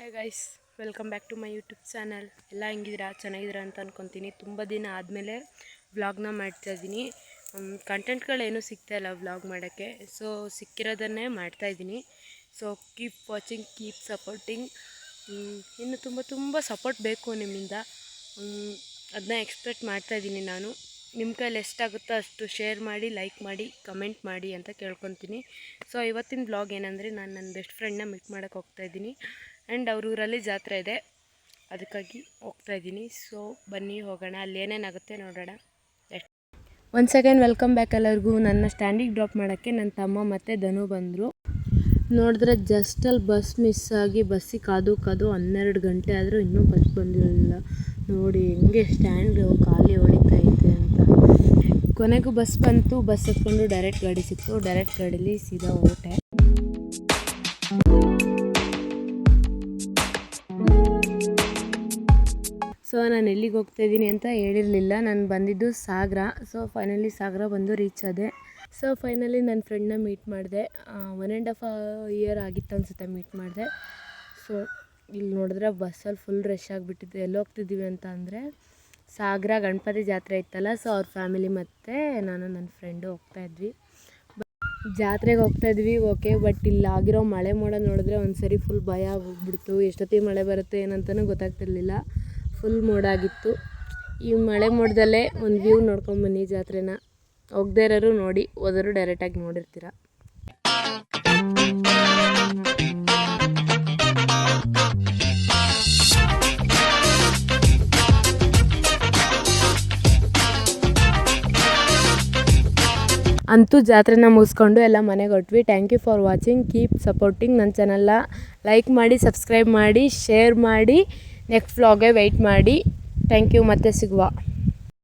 Hey guys welcome back to my YouTube channel ಎಲ್ಲ ಹೆಂಗಿದ್ದೀರಾ? ಚೆನ್ನಾಗಿದ್ದೀರಾ ಅಂತ ಅಂದ್ಕೊತೀನಿ ತುಂಬ ದಿನ ಆದಮೇಲೆ ವ್ಲಾಗ್ನ ಮಾಡ್ತಾಯಿದ್ದೀನಿ ಕಂಟೆಂಟ್ಗಳೇನೂ ಸಿಗ್ತಾ ಇಲ್ಲ ವ್ಲಾಗ್ ಮಾಡೋಕ್ಕೆ. ಸೊ ಸಿಕ್ಕಿರೋದನ್ನೇ ಮಾಡ್ತಾಯಿದ್ದೀನಿ so keep watching keep supporting ಇನ್ನು ತುಂಬ ತುಂಬ ಸಪೋರ್ಟ್ ಬೇಕು ನಿಮ್ಮಿಂದ. ಅದನ್ನ ಎಕ್ಸ್ಪೆಕ್ಟ್ ಮಾಡ್ತಾ ಇದ್ದೀನಿ ನಾನು. ನಿಮ್ಮ ಕೈಲಿ ಎಷ್ಟಾಗುತ್ತೋ ಅಷ್ಟು ಶೇರ್ ಮಾಡಿ ಲೈಕ್ ಮಾಡಿ ಕಮೆಂಟ್ ಮಾಡಿ ಅಂತ ಕೇಳ್ಕೊತೀನಿ. ಸೊ ಇವತ್ತಿನ ಬ್ಲಾಗ್ ಏನಂದರೆ ನಾನು ನನ್ನ ಬೆಸ್ಟ್ ಫ್ರೆಂಡ್ನ ಮೀಟ್ ಮಾಡೋಕ್ಕೆ ಹೋಗ್ತಾಯಿದ್ದೀನಿ ಆ್ಯಂಡ್ ಅವ್ರ ಊರಲ್ಲಿ ಜಾತ್ರೆ ಇದೆ. ಅದಕ್ಕಾಗಿ ಹೋಗ್ತಾ ಇದ್ದೀನಿ. ಸೊ ಬನ್ನಿ, ಹೋಗೋಣ. ಅಲ್ಲಿ ಏನೇನಾಗುತ್ತೆ ನೋಡೋಣ. ಒನ್ ಸೆಕೆಂಡ್ ವೆಲ್ಕಮ್ ಬ್ಯಾಕ್ ಎಲ್ಲರಿಗೂ. ನನ್ನ ಸ್ಟ್ಯಾಂಡಿಗೆ ಡ್ರಾಪ್ ಮಾಡೋಕ್ಕೆ ನನ್ನ ತಮ್ಮ ಮತ್ತು ಧನು ಬಂದರು. ನೋಡಿದ್ರೆ ಜಸ್ಟಲ್ಲಿ ಬಸ್ ಮಿಸ್ ಆಗಿ ಬಸ್ಸಿಗೆ ಕಾದು ಕಾದು ಹನ್ನೆರಡು ಗಂಟೆ ಆದರೂ ಇನ್ನೂ ಬಸ್ ಬಂದಿರಲಿಲ್ಲ. ನೋಡಿ, ಹೆಂಗೆ ಸ್ಟ್ಯಾಂಡ್ ಖಾಲಿ ಹೊಡಿತಾ ಇದೆ ಅಂತ. ಕೊನೆಗೂ ಬಸ್ ಬಂತು. ಬಸ್ ಹತ್ಕೊಂಡು ಡೈರೆಕ್ಟ್ ಗಾಡಿ ಸಿಕ್ತು. ಡೈರೆಕ್ಟ್ ಗಾಡೀಲಿ ಸೀದಾ ಹೊರಟೆ ಸೊ ನಾನು ಎಲ್ಲಿಗೆ ಹೋಗ್ತಾ ಇದ್ದೀನಿ ಅಂತ ಹೇಳಿರಲಿಲ್ಲ. ನಾನು ಬಂದಿದ್ದು ಸಾಗರ. ಸೊ ಫೈನಲಿ ಸಾಗರ ಬಂದು ರೀಚ್ ಆದೆ. ಸೊ ಫೈನಲಿ ನನ್ನ ಫ್ರೆಂಡ್ನ ಮೀಟ್ ಮಾಡಿದೆ. ಒನ್ ಆ್ಯಂಡ್ ಹಾಫ್ ಇಯರ್ ಆಗಿತ್ತು ಅನ್ಸುತ್ತೆ ಮೀಟ್ ಮಾಡಿದೆ. ಸೊ ಇಲ್ಲಿ ನೋಡಿದ್ರೆ ಬಸ್ಸಲ್ಲಿ ಫುಲ್ ರಶ್ ಆಗಿಬಿಟ್ಟಿದೆ ಎಲ್ಲಿ ಹೋಗ್ತಿದ್ದೀವಿ ಅಂತ ಅಂದರೆ ಸಾಗರ ಗಣಪತಿ ಜಾತ್ರೆ ಇತ್ತಲ್ಲ ಸೊ ಅವ್ರ ಫ್ಯಾಮಿಲಿ ಮತ್ತು ನಾನು ನನ್ನ ಫ್ರೆಂಡು ಹೋಗ್ತಾ ಇದ್ವಿ. ಜಾತ್ರೆಗೆ ಹೋಗ್ತಾ ಇದ್ವಿ ಓಕೆ ಬಟ್ ಇಲ್ಲಿ ಆಗಿರೋ ಮಳೆ ಮೋಡ ನೋಡಿದ್ರೆ ಒಂದು ಸರಿ ಫುಲ್ ಭಯ ಆಗೋಗ್ಬಿಡ್ತು ಎಷ್ಟೊತ್ತಿಗೆ ಮಳೆ ಬರುತ್ತೆ ಏನಂತಲೂ ಗೊತ್ತಾಗ್ತಿರ್ಲಿಲ್ಲ. ಫುಲ್ ಮೋಡಾಗಿತ್ತು ಈ ಮಳೆ ಮೋಡದಲ್ಲೇ ಒಂದು ವ್ಯೂ ನೋಡ್ಕೊಂಬನ್ನಿ ಜಾತ್ರೆನ. ಹೋಗದೇ ಇರೋರು ನೋಡಿ, ಹೋದರು ಡೈರೆಕ್ಟಾಗಿ ನೋಡಿರ್ತೀರ. ಅಂತೂ ಜಾತ್ರೆನ ಮುಗಿಸ್ಕೊಂಡು ಎಲ್ಲ ಮನೆಗೆ ಹೊಟ್ವಿ thank you for watching keep supporting ನನ್ನ ಚಾನಲ್ನ ಲೈಕ್ ಮಾಡಿ ಸಬ್ಸ್ಕ್ರೈಬ್ ಮಾಡಿ ಶೇರ್ ಮಾಡಿ. ನೆಕ್ಸ್ಟ್ ವ್ಲಾಗೇ ವೆಯ್ಟ್ ಮಾಡಿ. ಥ್ಯಾಂಕ್ ಯು ಮತ್ತೆ ಸಿಗುವ.